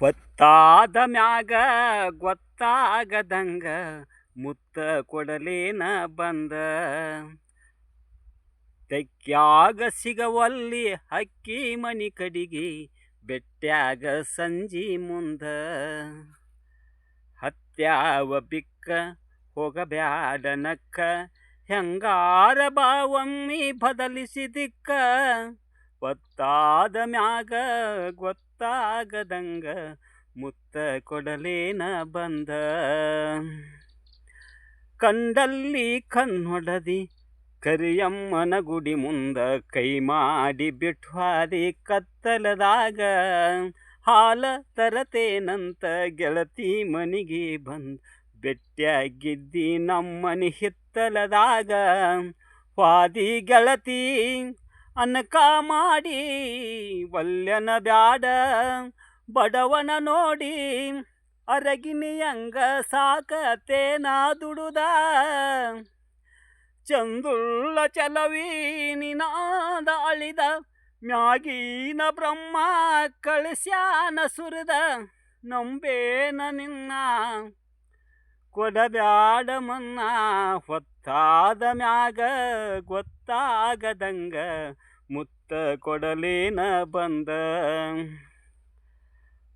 ಹೊತ್ತಾದ ಮ್ಯಾಗ ಗೊತ್ತಾಗದಂಗ ಮುತ್ತ ಕೊಡಲೇನ ಬಂದ. ತೆಕ್ಕಾಗ ಸಿಗವಲ್ಲಿ ಹಕ್ಕಿ ಮನಿ ಕಡಿಗೆ ಬೆಟ್ಟ್ಯಾಗ ಸಂಜಿ ಮುಂದ. ಹತ್ಯಾವ ಬಿಕ್ಕ ಹೋಗಬ್ಯಾಡ ನಕ್ಕ, ಹೆಂಗಾರ ಬಾ ಒಮ್ಮಿ ಬದಲಿಸಿದಿಕ್ಕ ಒತ್ತಾದ ಮ್ಯಾಗ ಗೊತ್ತಾಗದಂಗ ಮುತ್ತ ಕೊಡಲೇನ ಬಂದ. ಕಂಡಲ್ಲಿ ಕಣ್ಣೊಡದಿ ಕರಿಯಮ್ಮನ ಗುಡಿ ಮುಂದ ಕೈ ಮಾಡಿ ಬಿಟ್ವಾರಿ ಕತ್ತಲದಾಗ ಹಾಲ ತರತೇನಂತ ಗೆಳತಿ ಮನಿಗೆ ಬಂದ್ ಬೆಟ್ಟಿಯಾಗಿದ್ದಿ ನಮ್ಮನಿ ಹಿತ್ತಲದಾಗ. ವಾದಿ ಗೆಳತಿ ಅನಕ ಮಾಡಿ ವಲ್ಯನ ಬ್ಯಾಡ, ಬಡವನ ನೋಡಿ ಅರಗಿನಿಯಂಗ ಸಾಕತೇನ ದುಡುದ. ಚಂದುಳ್ಳ ಚಲವೀನಿನಾದ ಅಳಿದ, ಮ್ಯಾಗೀನ ಬ್ರಹ್ಮ ಕಳಿಸ್ಯಾನ ಸುರಿದ, ನಂಬೇನ ನಿನ್ನ ಕೊಡಬ್ಯಾಡ ಮುನ್ನ ಹೊತ್ತಾದ ಮ್ಯಾಗ ಗೊತ್ತಾಗದಂಗ ಮುತ್ತ ಕೊಡಲೇನ ಬಂದ.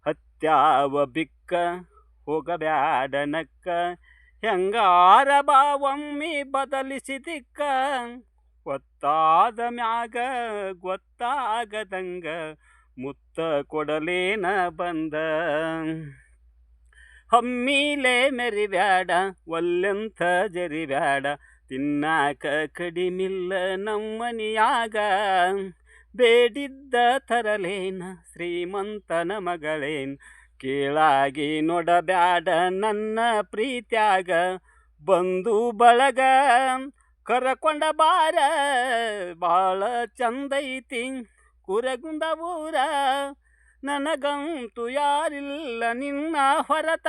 ಹತ್ಯಾವ ಬಿಕ್ಕ ಹೋಗಬ್ಯಾಡನಕ್ಕ ಹೆಂಗಾರ ಬಾ ಬದಲಿಸಿ ಬದಲಿಸಿದಿಕ್ಕ. ಒತ್ತಾದ ಮ್ಯಾಗ ಗೊತ್ತಾಗದಂಗ ಮುತ್ತ ಕೊಡಲೇನ ಬಂದ. ಹಮ್ಮಿಲೆ ಮೆರಿಬ್ಯಾಡ, ಒಲ್ಲೆಂಥ ಜರಿಬ್ಯಾಡ, ತಿನ್ನಾಕ ಕಡಿಮಿಲ್ಲ ನಮ್ಮನಿಯಾಗ. ಬೇಡಿದ್ದ ತರಲೇನ ಶ್ರೀಮಂತನ ಮಗಳೇನ್, ಕೀಳಾಗಿ ನೋಡಬ್ಯಾಡ ನನ್ನ ಪ್ರೀತ್ಯಾಗ. ಬಂದು ಬಳಗ, ಕರಕೊಂಡ ಬಾರ ಬಾಳ ಚಂದೈತಿ, ಕುರಗುಂದ ಊರ. ನನಗಂತೂ ಯಾರಿಲ್ಲ ನಿನ್ನ ಹೊರತ.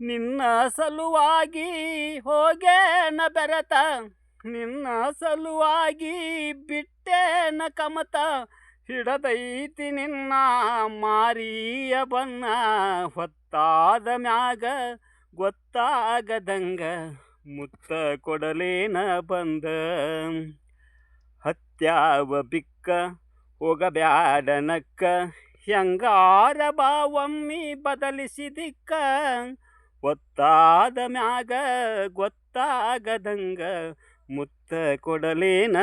ನಿನ್ನ ಸಲುವಾಗಿ ಹೋಗೇನ ಬೆರತ. ನಿನ್ನ ಸಲುವಾಗಿ ಬಿಟ್ಟೇನ ಕಮತ. ಹಿಡದೈತಿ ನಿನ್ನ ಮಾರಿಯ ಬನ್ನ ಹೊತ್ತಾದ ಮ್ಯಾಗ ಗೊತ್ತಾಗದಂಗ ಮುತ್ತ ಕೊಡಲೇನ ಬಂದ. ಹತ್ಯಾವ ಬಿಕ್ಕ ಹೋಗಬ್ಯಾಡ ನಕ್ಕ ಹೆಂಗಾರ ಬಾ ಒಮ್ಮಿ ಬದಲಿಸಿದಿಕ್ಕ. ಒತ್ತಾದ ಮ್ಯಾಗ ಗೊತ್ತಾಗದಂಗ ಮುತ್ತ ಕೊಡಲೇನ